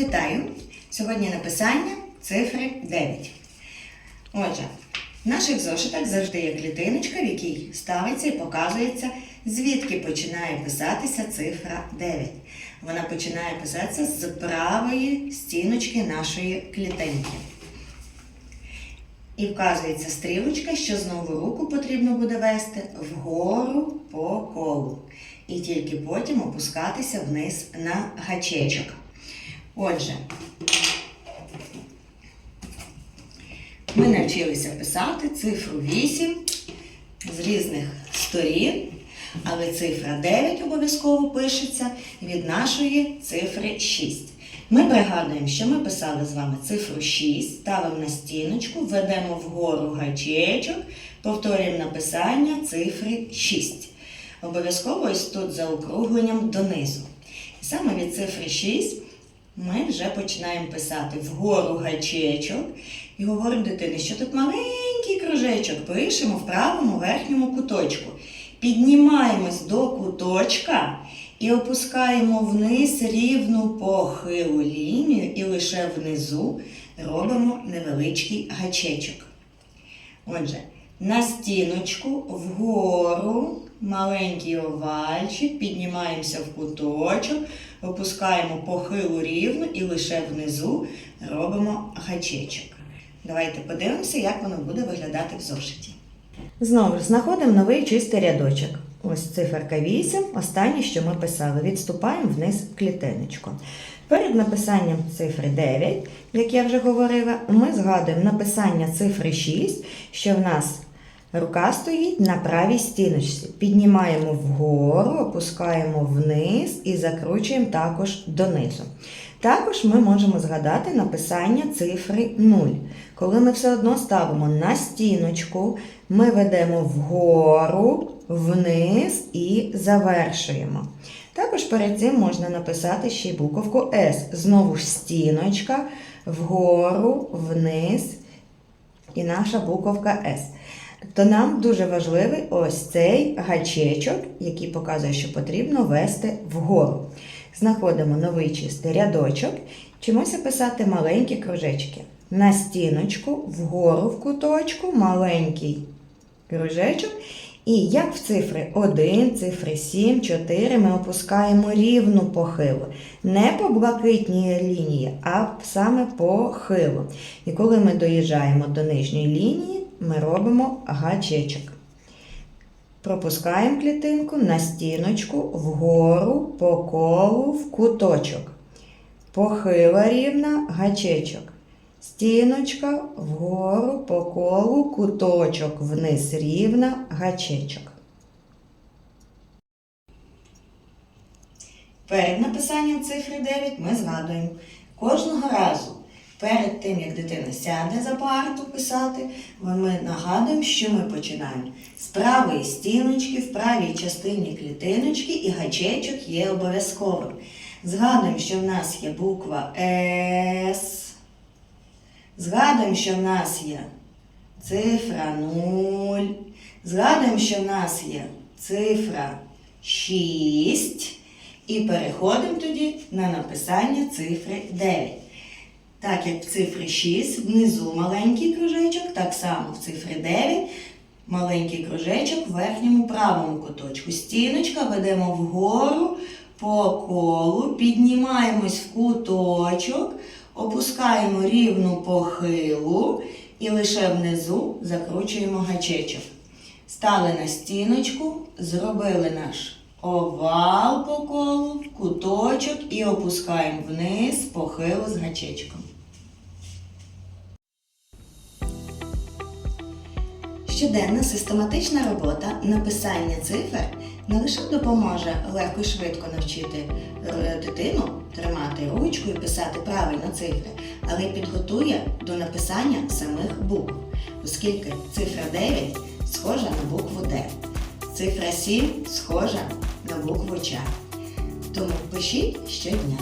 Вітаю! Сьогодні написання цифри 9. Отже, в наших зошитах завжди є клітиночка, в якій ставиться і показується, звідки починає писатися цифра 9. Вона починає писатися з правої стіночки нашої клітинки. І вказується стрілочка, що знову руку потрібно буде вести вгору по колу. І тільки потім опускатися вниз на гачечок. Отже, ми навчилися писати цифру 8 з різних сторін, але цифра 9 обов'язково пишеться від нашої цифри 6. Ми пригадуємо, що ми писали з вами цифру 6, ставимо на стіночку, ведемо вгору гачечок, повторюємо написання цифри 6. Обов'язково ось тут за округленням донизу. І саме від цифри 6 ми вже починаємо писати вгору гачечок і говоримо дитині, що тут маленький кружечок пишемо в правому верхньому куточку. Піднімаємось до куточка і опускаємо вниз рівну похилу лінію, і лише внизу робимо невеличкий гачечок. Отже, на стіночку вгору маленький овальчик, піднімаємося в куточок, опускаємо похилу рівно і лише внизу робимо гачечок. Давайте подивимося, як воно буде виглядати в зошиті. Знову ж знаходимо новий чистий рядочок. Ось циферка 8, останнє, що ми писали. Відступаємо вниз в клітиночку. Перед написанням цифри 9, як я вже говорила, ми згадуємо написання цифри 6, що в нас рука стоїть на правій стіночці. Піднімаємо вгору, опускаємо вниз і закручуємо також донизу. Також ми можемо згадати написання цифри 0. Коли ми все одно ставимо на стіночку, ми ведемо вгору, вниз і завершуємо. Також перед цим можна написати ще й буковку S. Знову ж стіночка, вгору, вниз і наша буковка S. То нам дуже важливий ось цей гачечок, який показує, що потрібно вести вгору. Знаходимо новий чистий рядочок, вчимося писати маленькі кружечки. На стіночку, вгору в куточку, маленький кружечок. І як в цифри 1, цифри 7, 4 ми опускаємо рівну похилу. Не по блакитній лінії, а саме по хилу. І коли ми доїжджаємо до нижньої лінії, ми робимо гачечок. Пропускаємо клітинку на стіночку вгору по колу в куточок. Похила рівна гачечок. Стіночка вгору по колу, куточок вниз рівна, гачечок. Перед написанням цифри 9 ми згадуємо кожного разу. Перед тим, як дитина сяде за парту писати, ми нагадуємо, що ми починаємо з правої стіночки, в правій частині клітиночки і гачечок є обов'язковим. Згадуємо, що в нас є буква С. Згадуємо, що в нас є цифра 0. Згадуємо, що в нас є цифра 6. І переходимо тоді на написання цифри 9. Так як в цифрі 6 внизу маленький кружечок, так само в цифрі 9 маленький кружечок в верхньому правому куточку. Стіночка ведемо вгору по колу, піднімаємось в куточок, опускаємо рівну похилу і лише внизу закручуємо гачечок. Стали на стіночку, зробили наш овал по колу, куточок і опускаємо вниз похилу з гачечком. Щоденна систематична робота написання цифр не лише допоможе легко і швидко навчити е, дитину тримати ручку і писати правильно цифри, але й підготує до написання самих букв, оскільки цифра 9 схожа на букву Д, цифра 7 схожа на букву Ч. Тому пишіть щодня.